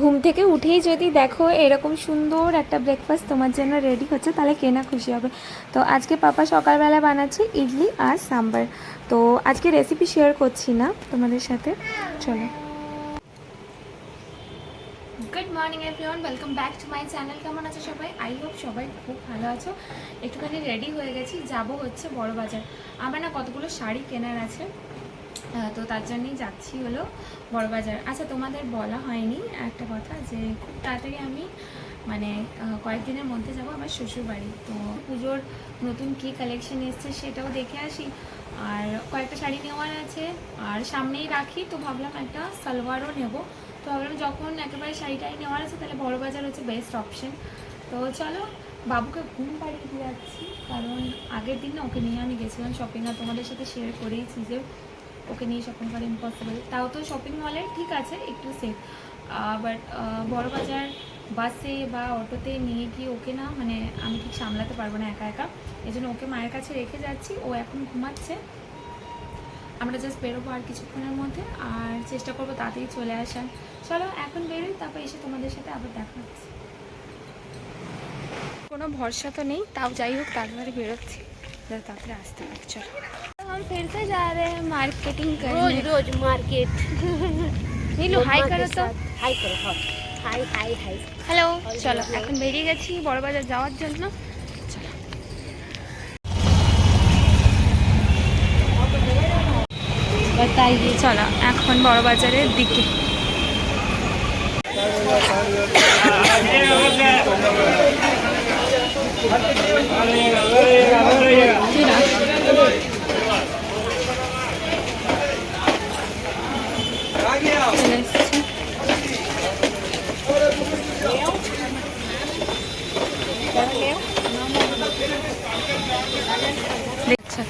ঘুম থেকে উঠেই যদি দেখো এরকম সুন্দর একটা ব্রেকফাস্ট তোমার জন্য রেডি হচ্ছে, তাহলে কেনা খুশি হবে। তো আজকে পাপা সকালবেলা বানাচ্ছে ইডলি আর সাম্বার। তো আজকে রেসিপি শেয়ার করছি না তোমাদের সাথে। চলো। Good morning everyone welcome back to my channel কেমন আছো সবাই? আই হোপ সবাই খুব ভালো আছো। একটুখানি রেডি হয়ে গেছি। যাব হচ্ছে বড় বাজার। আমার না কতগুলো শাড়ি কেনার আছে। তো তার জন্যই যাচ্ছি হলো বড় বাজার আচ্ছা তোমাদের বলা হয়নি একটা কথা যে খুব তাড়াতাড়ি আমি মানে কয়েকদিনের মধ্যে যাব আমার শ্বশুর বাড়ি তো পুজোর নতুন কী কালেকশন এসছে সেটাও দেখে আসি। আর কয়েকটা শাড়ি নেওয়ার আছে, আর সামনেই রাখি, তো ভাবলাম একটা সালোয়ারও নেব। তো ভাবলাম যখন একেবারে শাড়িটাই নেওয়ার আছে, তাহলে বড় বাজার হচ্ছে বেস্ট অপশন তো চলো, বাবুকে ঘুম পাড়িয়ে দিয়ে যাচ্ছি, কারণ আগের দিন না ওকে নিয়ে আমি গেছিলাম শপিং আর তোমাদের সাথে শেয়ার করেইছি যে ওকে নিয়ে শপিং করা ইম্পসিবল তাও তো শপিং মলে ঠিক আছে, একটু সেফ বাট বড় বাজার বাসে বা অটোতে নিয়ে গিয়ে ওকে না মানে আমি ঠিক সামলাতে পারব না একা একা। এই জন্য ওকে মায়ের কাছে রেখে যাচ্ছি, ও এখন ঘুমাচ্ছে। আমরা জাস্ট বেরোবো আর কিছুক্ষণের মধ্যে, আর চেষ্টা করব তাড়াতাড়ি চলে আসার। চলো, এখন বেরোই, তারপর এসে তোমাদের সাথে আবার দেখা হচ্ছে। কোনো ভরসা তো নেই, তাও যাই হোক, তাড়াতাড়ি বেরোচ্ছি। তাড়াতাড়ি আসতে পারি চলো। फिर से जा रहे हैं मार्केटिंग रोज करने रोज मार्केट নীলু হাই করো তো হাই করো hi hi hi hi hello চলো এখন বেরিয়ে গেছি বড় বাজার যাওয়ার জন্য চলো बताइए চলো এখন বড় বাজারের দিকে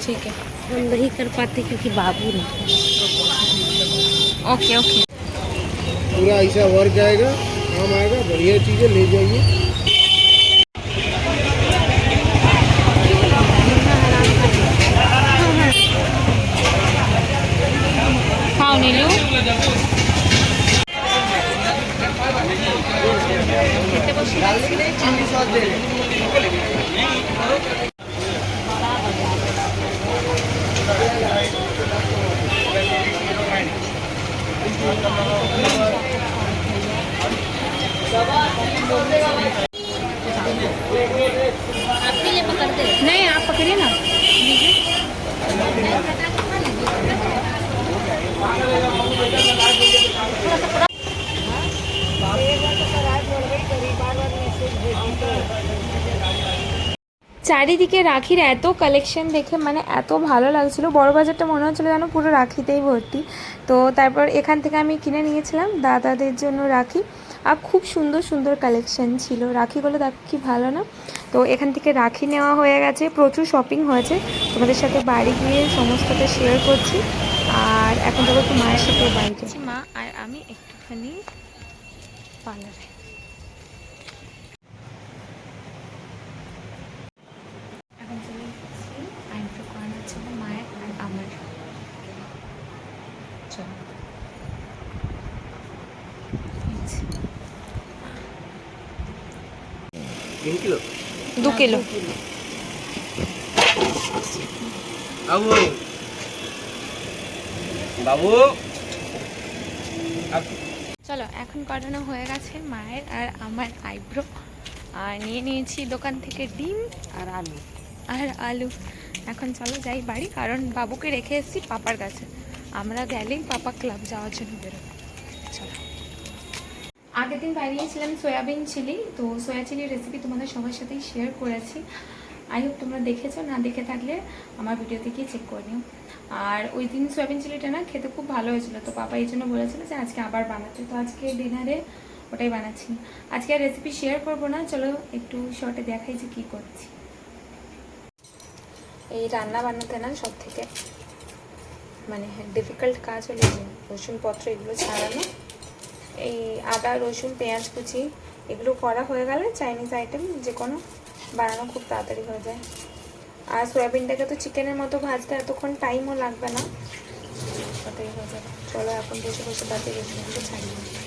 ठीक है हम नहीं कर पाते क्योंकि बाबू नहीं ओके ओके पूरा ऐसा वर्क आएगा काम आएगा बढ़िया चीज़ें ले जाइए খাও নীলু आपके চারিদিকে রাখির এত কালেকশন দেখে মানে এত ভালো লাগছিল। বড় বাজারটা মনে হচ্ছিল যেন পুরো রাখিতেই ভর্তি। তো তারপর এখান থেকে আমি কিনে নিয়েছিলাম দাদাদের জন্য রাখি। আর খুব সুন্দর সুন্দর কালেকশন ছিল। রাখিগুলো দেখো কি ভালো না। তো এখান থেকে রাখি নেওয়া হয়ে গেছে। প্রচুর শপিং হয়েছে। তোমাদের সাথে বাড়ি গিয়ে সমস্তটা শেয়ার করছি। আর এখন যাব একটু মায়ের সাথে বাড়িতে। মা আর আমি একটুখানি পার্লারে এখন চলে এসেছি আইব্রো করানোর জন্য মায়ের আর আমার চলো এই যে। হ্যাঁ, দু কিলো। বাবু। বাবু। চলো এখন করানো হয়ে গেছে মায়ের আর আমার আইব্রো। আর নিয়ে নিয়েছি দোকান থেকে ডিম আর আলু। আর আলু। এখন চলো যাই বাড়ি কারণ বাবুকে রেখে এসেছি পাপার কাছে। আমরা গেলেই পাপা ক্লাব যাওয়ার জন্য বেরোবো। চলো। আগের দিন বানিয়েছিলাম সয়াবিন চিলি, তো সয়া চিলির রেসিপি তোমাদের সবার সাথেই শেয়ার করেছি। আই হোপ তোমরা দেখেছ, না দেখে থাকলে আমার ভিডিওতে গিয়ে চেক করে নিও। আর ওই দিন সয়াবিন চিলিটা না খেতে খুব ভালো হয়েছিল, তো পাপা এই জন্য বলেছিল যে আজকে আবার বানাতে। তো আজকে ডিনারে ওটাই বানাচ্ছি। আজকে আর রেসিপি শেয়ার করব না, চলো একটু শর্টে দেখাই যে কী করছি। এই রান্না বান্নাতে না সব থেকে মানে ডিফিকাল্ট কাজ হলো রসুনপত্র এগুলো ছাড়ানো। এই আদা, রসুন, পেঁয়াজ কুচি, এগুলো করা হয়ে গেলে চাইনিজ আইটেম যে কোনো বানানো খুব তাড়াতাড়ি হয়ে যায়। আর সয়াবিনটাকে তো চিকেনের মতো ভাজতে এতক্ষণ টাইমও লাগবে না। তাড়াতাড়ি হয়ে যাবে। চলো এখন বসে বসে তাড়াতাড়ি রসুনগুলো ছাড়িয়ে।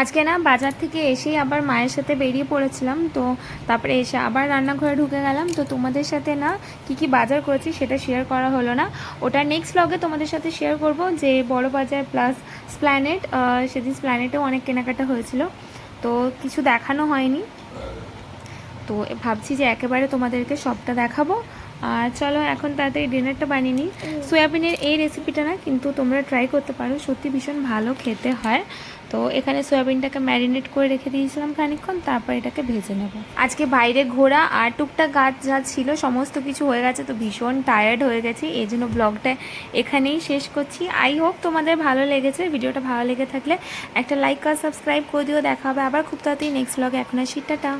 আজকে না বাজার থেকে এসেই আবার মায়ের সাথে বেরিয়ে পড়েছিলাম তো তারপরে এসে আবার রান্নাঘরে ঢুকে গেলাম। তো তোমাদের সাথে না কি কি বাজার করেছি সেটা শেয়ার করা হলো না। ওটা নেক্সট ব্লগে তোমাদের সাথে শেয়ার করব যে বড় বাজার প্লাস স্প্ল্যানেট সেদিন স্প্ল্যানেটেও অনেক কেনাকাটা হয়েছিল। তো কিছু দেখানো হয়নি। তো ভাবছি যে একেবারে তোমাদেরকে সবটা দেখাবো। আর চলো এখন তাড়াতাড়ি ডিনারটা বানিয়ে নিই। সয়াবিনের এই রেসিপিটা না কিন্তু তোমরা ট্রাই করতে পারো সত্যি ভীষণ ভালো খেতে হয়। তো এখানে সয়াবিনটাকে ম্যারিনেট করে রেখে দিয়েছিলাম খানিকক্ষণ, তারপর এটাকে ভেজে নেব। আজকে বাইরে ঘোরা আর টুকটাক গাছ যা ছিল, সমস্ত কিছু হয়ে গেছে তো ভীষণ টায়ার্ড হয়ে গেছে। এই জন্য ব্লগটা এখানেই শেষ করছি। আই হোপ তোমাদের ভালো লেগেছে। ভিডিওটা ভালো লেগে থাকলে একটা লাইক আর সাবস্ক্রাইব করে দিও। দেখা হবে আবার খুব তাড়াতাড়ি নেক্সট ব্লগে এখন আর টাটা।